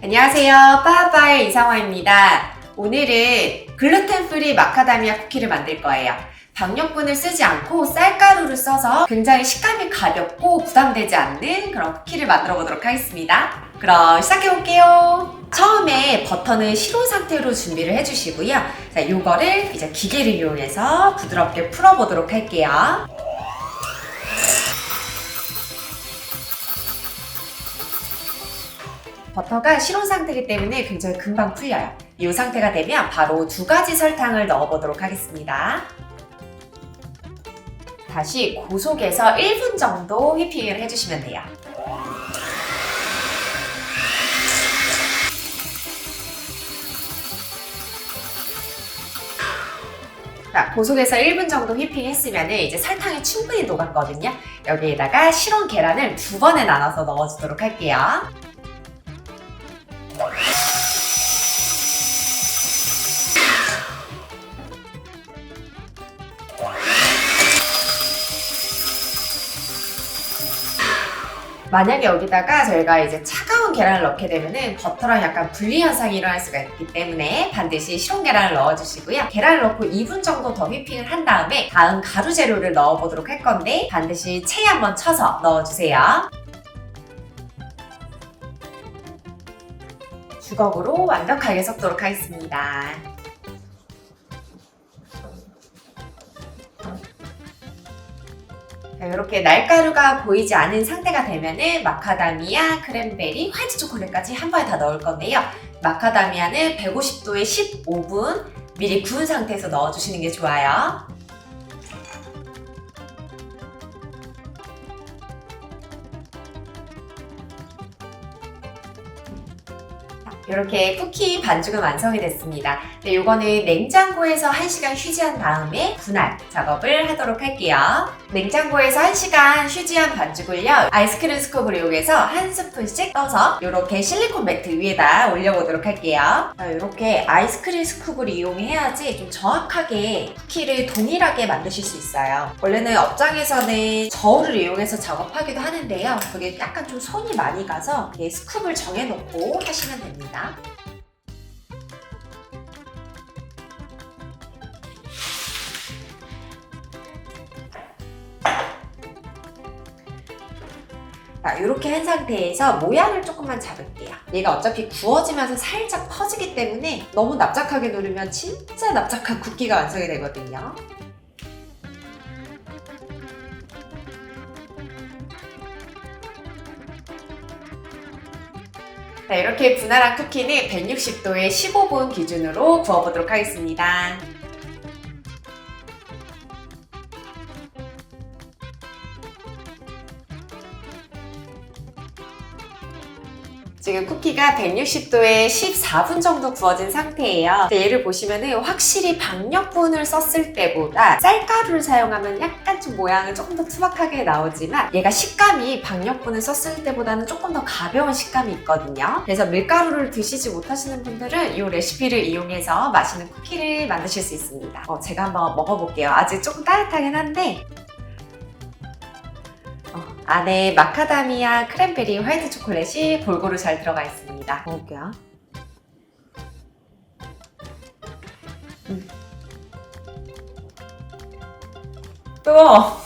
안녕하세요. 빠빠의 이상화입니다. 오늘은 글루텐 프리 마카다미아 쿠키를 만들 거예요. 박력분을 쓰지 않고 쌀가루를 써서 굉장히 식감이 가볍고 부담되지 않는 그런 쿠키를 만들어 보도록 하겠습니다. 그럼 시작해 볼게요. 처음에 버터는 실온 상태로 준비를 해주시고요. 자, 이거를 이제 기계를 이용해서 부드럽게 풀어보도록 할게요. 버터가 실온 상태이기 때문에 굉장히 금방 풀려요. 이 상태가 되면 바로 두 가지 설탕을 넣어보도록 하겠습니다. 다시 고속에서 1분 정도 휘핑을 해주시면 돼요. 자, 고속에서 1분 정도 휘핑했으면 이제 설탕이 충분히 녹았거든요. 여기에다가 실온 계란을 두 번에 나눠서 넣어주도록 할게요. 만약에 여기다가 저희가 이제 차가운 계란을 넣게 되면은 버터랑 약간 분리 현상이 일어날 수가 있기 때문에 반드시 실온 계란을 넣어주시고요. 계란을 넣고 2분 정도 더 휘핑을 한 다음에 다음 가루 재료를 넣어보도록 할 건데 반드시 체에 한번 쳐서 넣어주세요. 주걱으로 완벽하게 섞도록 하겠습니다. 이렇게 날가루가 보이지 않은 상태가 되면은 마카다미아, 크랜베리, 화이트 초콜릿까지 한 번에 다 넣을 건데요. 마카다미아는 150도에 15분 미리 구운 상태에서 넣어주시는 게 좋아요. 이렇게 쿠키 반죽은 완성이 됐습니다. 네, 이거는 냉장고에서 1시간 휴지한 다음에 분할 작업을 하도록 할게요. 냉장고에서 1시간 휴지한 반죽을요, 아이스크림 스쿱을 이용해서 한 스푼씩 떠서 이렇게 실리콘 매트 위에다 올려보도록 할게요. 이렇게 아이스크림 스쿱을 이용해야지 좀 정확하게 쿠키를 동일하게 만드실 수 있어요. 원래는 업장에서는 저울을 이용해서 작업하기도 하는데요. 그게 약간 좀 손이 많이 가서 스쿱을 정해놓고 하시면 됩니다. 자, 이렇게 한 상태에서 모양을 조금만 잡을게요. 얘가 어차피 구워지면서 살짝 퍼지기 때문에 너무 납작하게 누르면 진짜 납작한 쿠키가 완성이 되거든요. 자, 이렇게 분할한 쿠키는 160도에 15분 기준으로 구워보도록 하겠습니다. 지금 쿠키가 160도에 14분 정도 구워진 상태예요. 얘를 보시면은 확실히 박력분을 썼을 때보다 쌀가루를 사용하면 약간 좀 모양은 조금 더 투박하게 나오지만 얘가 식감이 박력분을 썼을 때보다는 조금 더 가벼운 식감이 있거든요. 그래서 밀가루를 드시지 못하시는 분들은 이 레시피를 이용해서 맛있는 쿠키를 만드실 수 있습니다. 어, 제가 한번 먹어볼게요. 아직 조금 따뜻하긴 한데 어, 안에 마카다미아, 크랜베리, 화이트 초콜릿이 골고루 잘 들어가 있습니다. 먹을게요. 음. 뜨거워.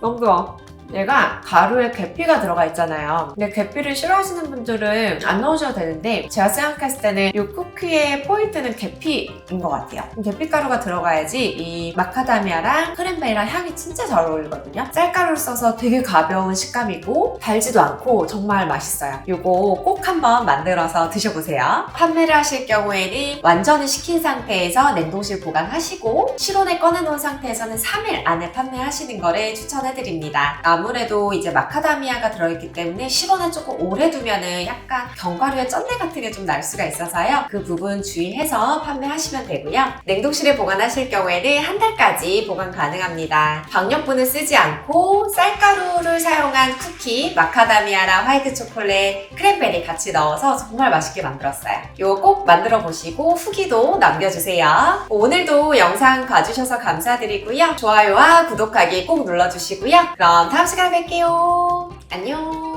너무 뜨거워. 얘가 가루에 계피가 들어가 있잖아요. 근데 계피를 싫어하시는 분들은 안 넣으셔도 되는데 제가 생각했을 때는 이 쿠키의 포인트는 계피인 것 같아요. 계피 가루가 들어가야지 이 마카다미아랑 크랜베리랑 향이 진짜 잘 어울리거든요. 쌀가루를 써서 되게 가벼운 식감이고 달지도 않고 정말 맛있어요. 이거 꼭 한번 만들어서 드셔보세요. 판매를 하실 경우에는 완전히 식힌 상태에서 냉동실 보관하시고 실온에 꺼내놓은 상태에서는 3일 안에 판매하시는 거를 추천해드립니다. 아무래도 이제 마카다미아가 들어있기 때문에 실온에 조금 오래 두면은 약간 견과류의 쩐내 같은 게 좀 날 수가 있어서요. 그 부분 주의해서 판매하시면 되고요. 냉동실에 보관하실 경우에는 한 달까지 보관 가능합니다. 박력분을 쓰지 않고 쌀가루를 사용한 쿠키, 마카다미아랑 화이트 초콜릿, 크랜베리 같이 넣어서 정말 맛있게 만들었어요. 이거 꼭 만들어 보시고 후기도 남겨주세요. 오늘도 영상 봐주셔서 감사드리고요. 좋아요와 구독하기 꼭 눌러주시고요. 그럼 다음 시간에 뵐게요. 안녕.